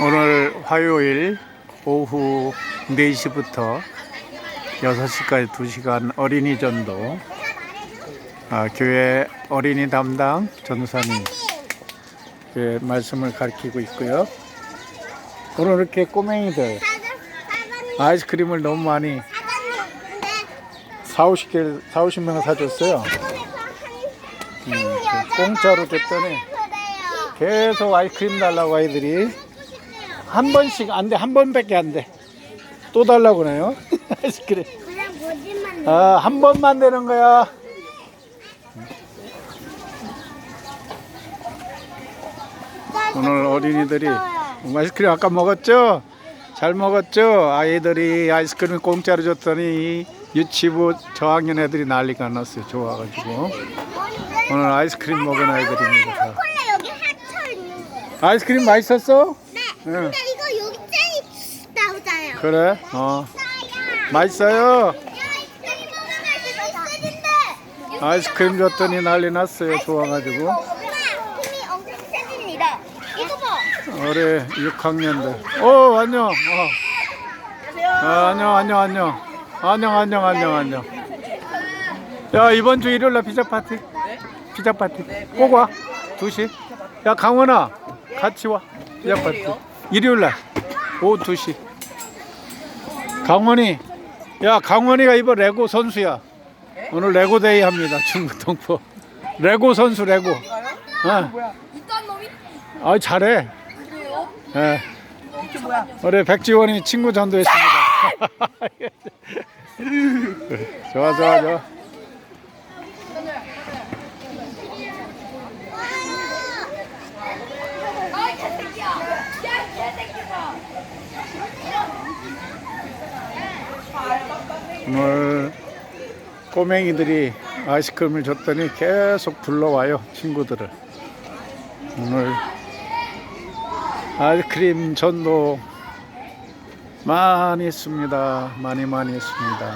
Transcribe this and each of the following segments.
오늘 화요일 오후 4시부터 6시까지 2시간 어린이 전도 아, 교회 어린이 담당 전사님 그 말씀을 가르치고 있고요. 오늘 이렇게 꼬맹이들 아이스크림을 너무 많이 4, 50개, 4, 50명 사줬어요. 음, 공짜로 줬더니 계속 아이스크림 달라고 아이들이 한 번씩 안 돼, 한 번밖에 안 돼. 또 달라고 그래요. 아이스크림. 그냥 보지만 아, 한 번만 되는 거야. 오늘 어린이들이 아이스크림 아까 먹었죠? 잘 먹었죠? 아이들이 아이스크림 공짜로 줬더니 유치부 저학년 애들이 난리가 났어요. 좋아가지고. 오늘 아이스크림 먹은 아이들입니다. 다. 여기 있는 거. 아이스크림 맛있었어? 네. 응. 근데 그래? 어. 맛있어요? 야, 아이스크림 줬더니 난리 났어요. 좋아가지고. 힘이 엄청 세집니다. 이거 봐. 올해 6학년들. 오, 안녕. 어. 아, 안녕, 안녕, 안녕. 안녕, 안녕, 안녕, 안녕. 야, 이번 주 일요일 날 피자 파티. 피자 파티. 꼭 와. 2시. 야, 강원아. 같이 와. 피자 파티. 일요일 날. 오후 2시. 강원이. 야, 강원이가 이번 레고 선수야. 오늘 레고 데이 합니다. 중국 동포. 레고 선수 레고. 어. 이딴 놈이 아, 잘해. 그래요? 예. 이게 뭐야? 우리 백지원이 친구 전도했습니다. 좋아 좋아 좋아. 아이 개새끼야! 야 개새끼가! 오늘 꼬맹이들이 아이스크림을 줬더니 계속 불러와요 친구들을. 오늘 아이스크림 전도 많이 했습니다. 많이 많이 했습니다.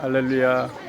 할렐루야.